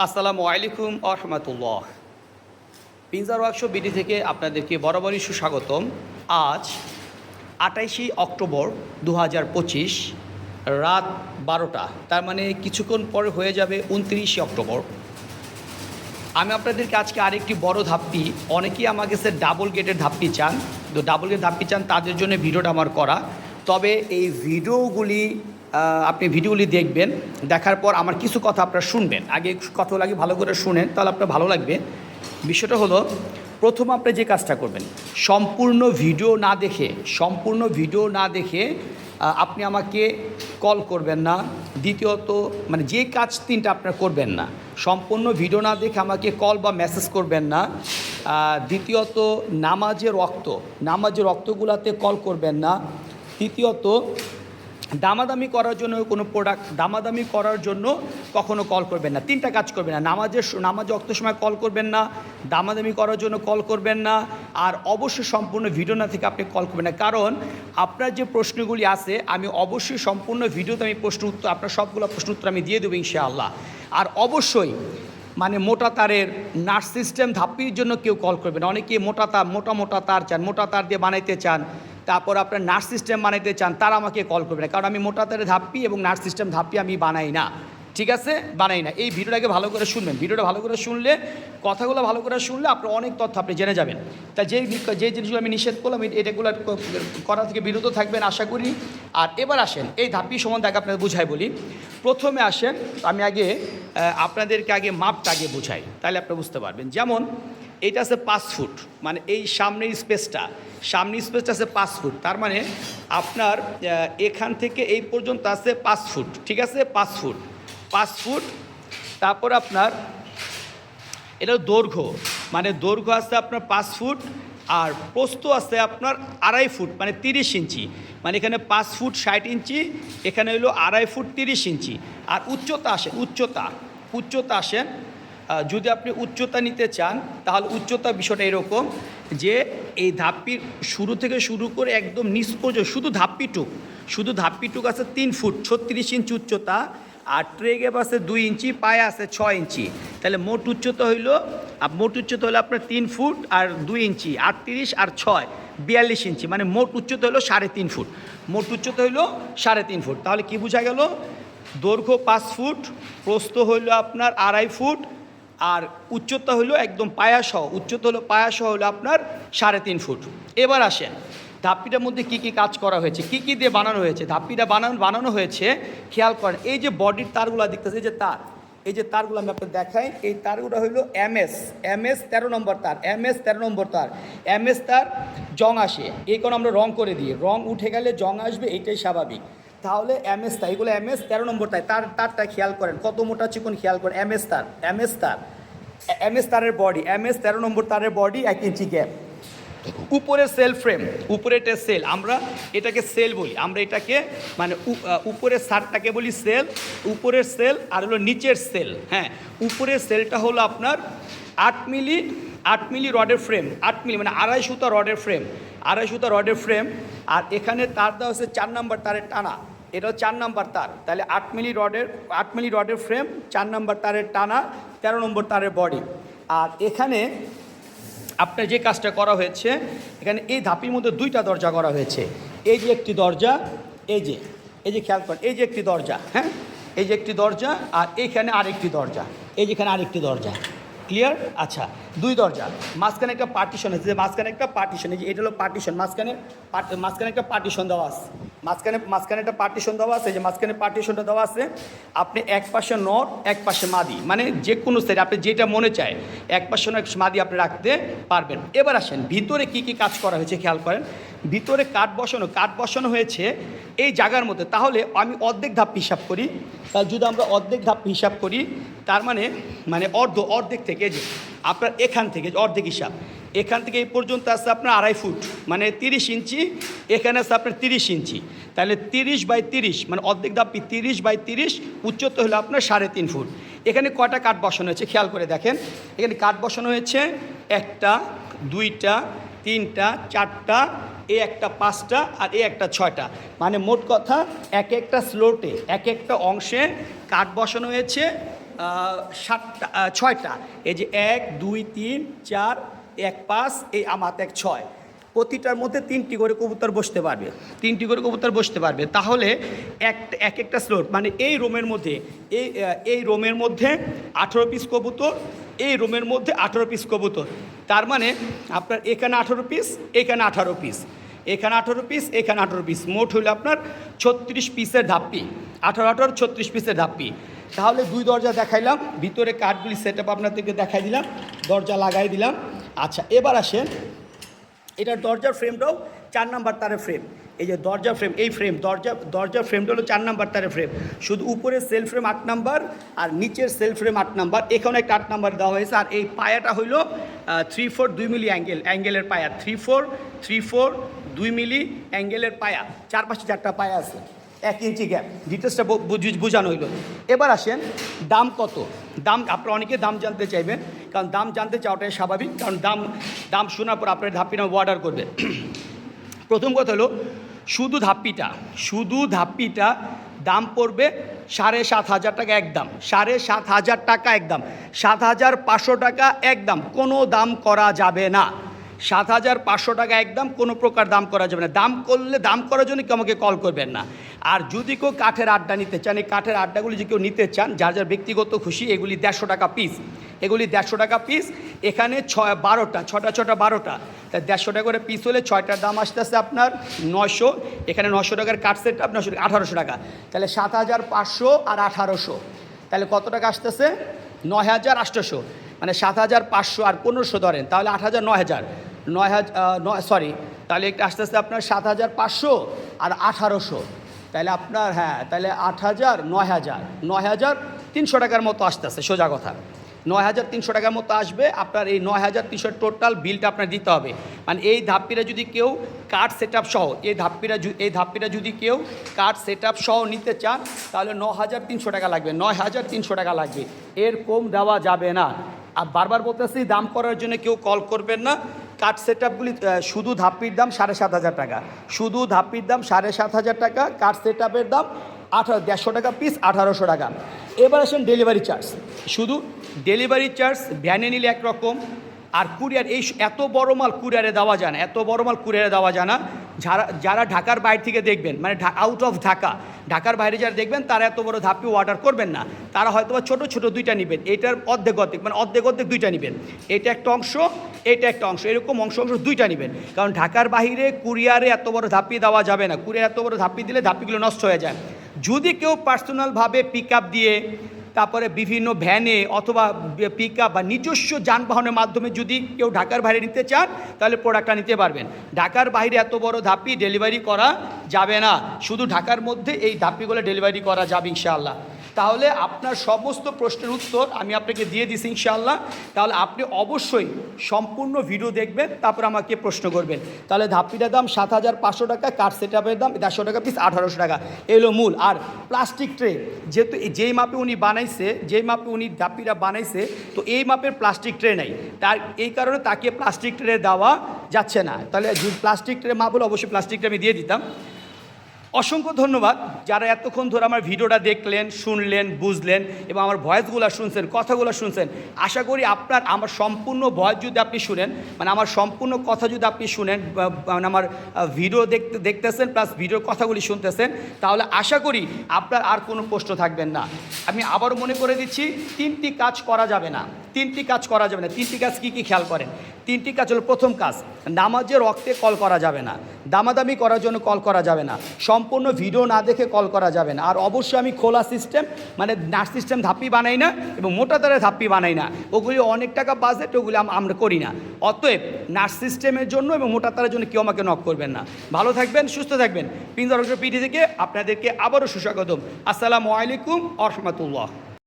আসসালামু আলাইকুম Ahmatullah পিনজার workshop BD থেকে আপনাদেরকে বরাবরই সুস্বাগতম। আজ আটাইশে অক্টোবর দু হাজার পঁচিশ, রাত বারোটা, তার মানে কিছুক্ষণ পরে হয়ে যাবে উনত্রিশে অক্টোবর। আমি আপনাদেরকে আজকে আরেকটি বড় ধাপ্পি, অনেকেই আমাকে সে ডাবল গেটের ধাপ্পি চান। তো ডাবল গেট ধাপ্পি চান, তাদের জন্য ভিডিওটা আমার করা। তবে এই ভিডিওগুলি আপনি ভিডিওগুলি দেখবেন, দেখার পর আমার কিছু কথা আপনারা শুনবেন। আগে কথা লাগে ভালো করে শুনেন, তাহলে আপনার ভালো লাগবে। বিষয়টা হলো, প্রথম আপনি যে কাজটা করবেন, সম্পূর্ণ ভিডিও না দেখে, সম্পূর্ণ ভিডিও না দেখে আপনি আমাকে কল করবেন না। দ্বিতীয়ত মানে যে কাজ তিনটা আপনার করবেন না, সম্পূর্ণ ভিডিও না দেখে আমাকে কল বা মেসেজ করবেন না। দ্বিতীয়ত, নামাজের রক্ত, নামাজের রক্তগুলাতে কল করবেন না। তৃতীয়ত দামাদামি করার জন্য কোনো প্রোডাক্ট দামাদামি করার জন্য কখনো কল করবেন না। তিনটা কাজ করবেন না। নামাজের নামাজ অক্ত সময় কল করবেন না, দামাদামি করার জন্য কল করবেন না, আর অবশ্যই সম্পূর্ণ ভিডিও না থেকে আপনি কল করবেন না। কারণ আপনার যে প্রশ্নগুলি আছে, আমি অবশ্যই সম্পূর্ণ ভিডিওতে আমি প্রশ্ন উত্তর, আপনার সবগুলো প্রশ্ন উত্তর আমি দিয়ে দেবো ইনশাআল্লাহ। আর অবশ্যই মানে মোটা তারের নার্স সিস্টেম ধাপ্পির জন্য কেউ কল করবেন অনেকে মোটা তার, মোটা মোটা তার চান, মোটা তার দিয়ে বানাইতে চান। তারপর আপনার নার্স সিস্টেম বানাইতে চান, তারা আমাকে কল করবে না। কারণ আমি মোটা তারের ধাপ্পি এবং নার্স সিস্টেম ধাপ্পি আমি বানাই না। ঠিক আছে? বানাই না। এই ভিডিওটাকে ভালো করে শুনবেন। ভিডিওটা ভালো করে শুনলে, কথাগুলো ভালো করে শুনলে আপনার অনেক তথ্য আপনি জেনে যাবেন। তা যে যে জিনিসগুলো আমি নিষেধ করলাম এটাগুলো করা থেকে বিরত থাকবেন আশা করি। আর এবার আসেন, এই ধাপ্পি সম্বন্ধে আগে আপনাদের বুঝাই বলি। প্রথমে আসেন, আমি আগে আপনাদেরকে আগে মাপটা আগে বুঝাই, তাহলে আপনি বুঝতে পারবেন। যেমন এইটা আছে পাঁচ ফুট মানে এই সামনের স্পেসটা সামনের স্পেসটা আছে পাঁচ ফুট, তার মানে আপনার এখান থেকে এই পর্যন্ত আছে পাঁচ ফুট, ঠিক আছে? পাঁচ ফুট। পাঁচ ফুট তারপর আপনার এটা দৈর্ঘ্য মানে দৈর্ঘ্য আছে আপনার পাঁচ ফুট আর প্রস্থ আছে আপনার আড়াই ফুট মানে তিরিশ ইঞ্চি। মানে এখানে পাঁচ ফুট ষাট ইঞ্চি এখানে হলো আড়াই ফুট তিরিশ ইঞ্চি। আর উচ্চতা আসে উচ্চতা উচ্চতা আহ, যদি আপনি উচ্চতা নিতে চান তাহলে উচ্চতা বিষয়টা এরকম যে এই ধাপ্পির শুরু থেকে শুরু করে একদম নিচ শুধু ধাপ্পিটুক শুধু ধাপ্পিটুক আছে তিন ফুট ছত্রিশ ইঞ্চি উচ্চতা আর ট্রে গ্যাপ আছে দুই ইঞ্চি, পায়ে আছে ছয় ইঞ্চি। তাহলে মোট উচ্চতা হইল মোট উচ্চতা হলো আপনার তিন ফুট আর দুই ইঞ্চি, আটত্রিশ আর ছয়, বিয়াল্লিশ ইঞ্চি। মানে মোট উচ্চতা হলো সাড়ে তিন ফুট। মোট উচ্চতা হইল সাড়ে তিন ফুট। তাহলে কি বোঝা গেল? দৈর্ঘ্য পাঁচ ফুট, প্রস্থ হইল আপনার আড়াই ফুট, আর উচ্চতা হলো একদম পায়াসহ, উচ্চতা হলো পায়াসহ হলো আপনার সাড়ে তিন ফুট। এবার আসেন। ধাপ্পিটার মধ্যে কি কি কাজ করা হয়েছে? কি কি দিয়ে বানানো হয়েছে? ধাপ্পিটা বানানো বানানো হয়েছে, খেয়াল করেন, এই যে বডির তারগুলো দেখতেছে এই যে তার, এই যে তারগুলো আমি আপনাকে দেখাই, এই তারগুলো হইল এম এস এম এস তেরো নম্বর তার এম এস তেরো নম্বর তার এম এস তার জং আসে, এই কোনো আমরা রং করে দিই, রং উঠে গেলে জং আসবে, এইটাই স্বাভাবিক, তাহলে এম এস তার, এগুলো এম এস তেরো নম্বর তার তার, তারটা খেয়াল করেন, কত মোটা চিকন খেয়াল করেন এম এস তার এম এস তার এম এস তারের বডি এম এস তেরো নম্বর তারের বডি এক ইঞ্চি গ্যাপ উপরে সেল ফ্রেম উপরে এটা সেল আমরা এটাকে সেল বলি, আমরা এটাকে মানে উপরের সারটাকে বলি সেল উপরের সেল আর হলো নিচের সেল হ্যাঁ উপরের সেলটা হলো আপনার আট মিলি আট মিলি রডের ফ্রেম আট মিলি মানে আড়াই সুতা রডের ফ্রেম আড়াই সুতা রডের ফ্রেম আর এখানে তার দেওয়া হচ্ছে চার নাম্বার তারের টানা, এটা চার নাম্বার তার, তাহলে আট মিলি রডের, আট মিলি রডের ফ্রেম চার নাম্বার তারের টানা, তেরো নম্বর তারের বডি আর এখানে আপনার যে কাজটা করা হয়েছে, এখানে এই ধাপির মধ্যে দুইটা দরজা করা হয়েছে। এই যে একটি দরজা, এই যে এই যে খেয়াল করেন, এই যে একটি দরজা হ্যাঁ? এই যে একটি দরজা আর এইখানে আরেকটি দরজা, এই যেখানে আরেকটি দরজা। ক্লিয়ার আচ্ছা। দুই দরজা। মাঝখানে একটা পার্টিশন আছে। যে মাঝখানে একটা পার্টিশন এই এটা হলো পার্টিশন মাঝখানে মাঝখানে একটা পার্টিশন দেওয়া আছে। মাঝখানে মাঝখানে একটা পার্টিশন দেওয়া আছে যে মাঝখানে পার্টিশনটা দেওয়া আছে। আপনি এক পাশে নট এক পাশে মাদি। মানে যে কোনো সাইড আপনি যেটা মনে চায়, এক পাশে নয় মাদি আপনি রাখতে পারবেন। এবার আসেন, ভিতরে কি কি কাজ করা হয়েছে খেয়াল করেন। ভিতরে কাঠ বসানো কাঠ বসানো হয়েছে এই জায়গার মধ্যে। তাহলে আমি অর্ধেক ধাপ হিসাব করি। তা যদি আমরা অর্ধেক ধাপ হিসাব করি, তার মানে মানে অর্ধ, অর্ধেক থেকে যে আপনার এখান থেকে, অর্ধেক হিসাব। এখান থেকে এই পর্যন্ত আসছে আপনার আড়াই ফুট মানে তিরিশ ইঞ্চি, এখানে আছে আপনার তিরিশ ইঞ্চি। তাহলে তিরিশ বাই তিরিশ মানে অর্ধেক দাপি তিরিশ বাই তিরিশ উচ্চতা হলো আপনার সাড়ে তিন ফুট। এখানে কয়টা কাঠ বসানো হয়েছে, খেয়াল করে দেখেন। এখানে কাঠ বসানো হয়েছে, একটা, দুইটা, তিনটা, চারটা, এ একটা পাঁচটা আর এ একটা ছয়টা। মানে মোট কথা এক একটা স্লোটে, এক একটা অংশে কাঠ বসানো হয়েছে সাতটা ছয়টা। এই যে এক, দুই, তিন, চার, এক, পাঁচ, এই আমাত এক, ছয়। প্রতিটার মধ্যে তিনটি করে কবুতর বসতে পারবে। তিনটি করে কবুতর বসতে পারবে। তাহলে এক এক একটা স্লোট মানে এই রোমের মধ্যে, এই এই রোমের মধ্যে আঠেরো পিস কবুতর, এই রোমের মধ্যে আঠেরো পিস কবুতর। তার মানে আপনার এখানে আঠেরো পিস এখানে আঠারো পিস এখানে আঠেরো পিস এখানে আঠেরো পিস মোট হলো আপনার ছত্রিশ পিসের ধাপ্পি। আঠারো আঠারো, ছত্রিশ পিসের ধাপ্পি। তাহলে দুই দরজা দেখাইলাম, ভিতরে কাঠগুলি সেট আপ আপনাদেরকে দেখাই দিলাম, দরজা লাগাই দিলাম। আচ্ছা এবার আসেন। এটার দরজার ফ্রেমটাও চার নাম্বার তারের ফ্রেম এই যে দরজা ফ্রেম এই ফ্রেম দরজা, দরজার ফ্রেমটা হলো চার নাম্বার তারের ফ্রেম শুধু উপরের সেল ফ্রেম আট নাম্বার আর নিচের সেল ফ্রেম আট নাম্বার। এখানে একটা আট নাম্বার দেওয়া হয়েছে আর এই পায়াটা হইল থ্রি ফোর দুই মিলি অ্যাঙ্গেল অ্যাঙ্গেলের পায়া। থ্রি ফোর থ্রি ফোর দুই মিলি অ্যাঙ্গেলের পায়া। চার পাশে চারটা পায়া আছে। এক ইঞ্চি গ্যাপ ডিটেলসটা বোঝানো হইল। এবার আসেন, দাম কত? দাম, আপনারা অনেকে দাম জানতে চাইবেন, কারণ দাম জানতে চাওয়াটাই স্বাভাবিক, কারণ দাম দাম শোনার পর আপনার নাম অর্ডার করবে প্রথম কথা হলো, শুধু ধাপ্পিটা শুধু ধাপ্পিটা দাম পড়বে সাড়ে সাত হাজার টাকা একদম, সাড়ে সাত হাজার টাকা একদম, সাত হাজার পাঁচশো টাকা একদম, কোনো দাম করা যাবে না। সাত হাজার পাঁচশো টাকা একদম, কোনো প্রকার দাম করা যাবে না। দাম করলে, দাম করার জন্য কেউ আমাকে কল করবেন না? আর যদি কেউ কাঠের আড্ডা নিতে চান, এই কাঠের আড্ডাগুলি যদি কেউ নিতে চান, যার যার ব্যক্তিগত খুশি, এগুলি দেড়শো টাকা পিস এগুলি দেড়শো টাকা পিস এখানে ছয়, বারোটা, ছটা ছটা, বারোটা। তা দেড়শো টাকা করে পিস হলে ছয়টার দাম আসতেছে আপনার নয়শো, এখানে নশো টাকার কাঠ সেট আপনার আঠারোশো টাকা। তাহলে সাত হাজার পাঁচশো আর আঠারোশো। তাহলে কত টাকা আসতেছে? নয় হাজার আটশোশো মানে সাত হাজার পাঁচশো আর পনেরোশো ধরেন, তাহলে আট হাজার নয় হাজার। নয় হাজার নয় সরি তাহলে একটা আস্তে আস্তে আপনার সাত হাজার পাঁচশো আর আঠারোশো। তাহলে আপনার হ্যাঁ তাহলে আট হাজার, নয় হাজার নয় হাজার তিনশো টাকার মতো আসতেছে, সোজা কথা। নয় হাজার তিনশো টাকার মতো আসবে, আপনার এই নয় হাজার তিনশো টোটাল বিলটা আপনার দিতে হবে। মানে এই ধাপ্পিরা যদি কেউ কার্ড সেট আপ সহ, এই ধাপ্পিরা এই ধাপ্পিরা যদি কেউ কার্ড সেট আপ সহ নিতে চান, তাহলে ন হাজার তিনশো টাকা লাগবে, নয় হাজার তিনশো টাকা লাগবে। এর কম দেওয়া যাবে না। আর বারবার বলতেছি, দাম করার জন্য কেউ কল করবেন না। কাঠ সেট আপগুলি শুধু ধাপ্পির দাম সাড়ে সাত হাজার টাকা। শুধু ধাপ্পির দাম সাড়ে সাত হাজার টাকা, কাঠ সেট আপের দাম আঠারো, দেড়শো টাকা পিস আঠারোশো টাকা। এবার আসেন ডেলিভারি চার্জ শুধু ডেলিভারি চার্জ ভ্যানে নিলে একরকম আর কুরিয়ার, এই এত বড় মাল কুরিয়ারে দেওয়া যায় না, এত বড় মাল কুরিয়ারে দেওয়া যায় না। যারা যারা ঢাকার বাইরে থেকে দেখবেন মানে আউট অফ ঢাকা, ঢাকার বাইরে যারা দেখবেন, তারা এত বড় ধাপি অর্ডার করবেন না। তারা হয়তো বা ছোটো ছোটো দুইটা নেবেন। এটার অর্ধেক অর্ধেক মানে অর্ধেক অর্ধেক দুইটা নেবেন। এটা একটা অংশ, এটা একটা অংশ, এরকম অংশ অংশ দুইটা নেবেন। কারণ ঢাকার বাইরে কুরিয়ারে এত বড় ধাপি দেওয়া যাবে না। কুরিয়ার এত বড় ধাপি দিলে ধাপিগুলো নষ্ট হয়ে যায়। যদি কেউ পার্সোনালভাবে পিক আপ দিয়ে তারপরে বিভিন্ন ভ্যানে অথবা পিক বা নিজস্ব যানবাহনের মাধ্যমে যদি কেউ ঢাকার বাইরে নিতে চান, তাহলে প্রোডাক্টটা নিতে পারবেন। ঢাকার বাইরে এত বড় ধাপি ডেলিভারি করা যাবে না। শুধু ঢাকার মধ্যে এই ধাপিগুলো ডেলিভারি করা যাবে ইনশাআল্লাহ। তাহলে আপনার সমস্ত প্রশ্নের উত্তর আমি আপনাকে দিয়ে দিছি ইনশাআল্লাহ। তাহলে আপনি অবশ্যই সম্পূর্ণ ভিডিও দেখবেন, তারপর আমাকে প্রশ্ন করবেন। তাহলে ধাপ্পিটার দাম সাত হাজার পাঁচশো টাকা, কাঠ সেট আপের দাম দেড়শো টাকা পিস আঠারোশো টাকা। এলো মূল। আর প্লাস্টিক ট্রে যেহেতু যেই মাপে উনি বানাইছে, যেই মাপে উনি ধাপ্পিটা বানাইছে, তো এই মাপের প্লাস্টিক ট্রে নেই। তার, এই কারণে তাকে প্লাস্টিক ট্রে দেওয়া যাচ্ছে না। তাহলে প্লাস্টিক ট্রে মাপ হলে, অবশ্যই প্লাস্টিক ট্রে আমি দিয়ে দিতাম। অসংখ্য ধন্যবাদ যারা এতক্ষণ ধরে আমার ভিডিওটা দেখলেন, শুনলেন, বুঝলেন এবং আমার ভয়েসগুলো শুনছেন, কথাগুলো শুনছেন, আশা করি আপনার, আমার সম্পূর্ণ ভয়েস যদি আপনি শুনেন মানে আমার সম্পূর্ণ কথা যদি আপনি শুনেন মানে আমার ভিডিও দেখতে, দেখতেছেন প্লাস ভিডিওর কথাগুলি শুনতেছেন, তাহলে আশা করি আপনার আর কোনো প্রশ্ন থাকবেন না। আমি আবারও মনে করে দিচ্ছি, তিনটি কাজ করা যাবে না, তিনটি কাজ করা যাবে না, তিনটি কাজ কী কী খেয়াল করেন? তিনটি কাজ হলো প্রথম কাজ নামাজের রক্তে কল করা যাবে না, দামাদামি করার জন্য কল করা যাবে না, সম্পূর্ণ ভিডিও না দেখে কল করা যাবে না, আর অবশ্যই আমি খোলা সিস্টেম মানে নার্স সিস্টেম ধাপ্পি বানাই না এবং মোটা তারের ধাপ্পি বানাই না, ওগুলি অনেক টাকা বাজেট ওগুলি আম- আমরা করি না, অতএব নার্স সিস্টেমের জন্য এবং মোটা তারের জন্য কেউ আমাকে নক করবেন না। ভালো থাকবেন, সুস্থ থাকবেন পিঞ্জার পিঠি থেকে আপনাদেরকে আবারও সুস্বাগতম, আসসালামু আলাইকুম আহমতুল্লাহ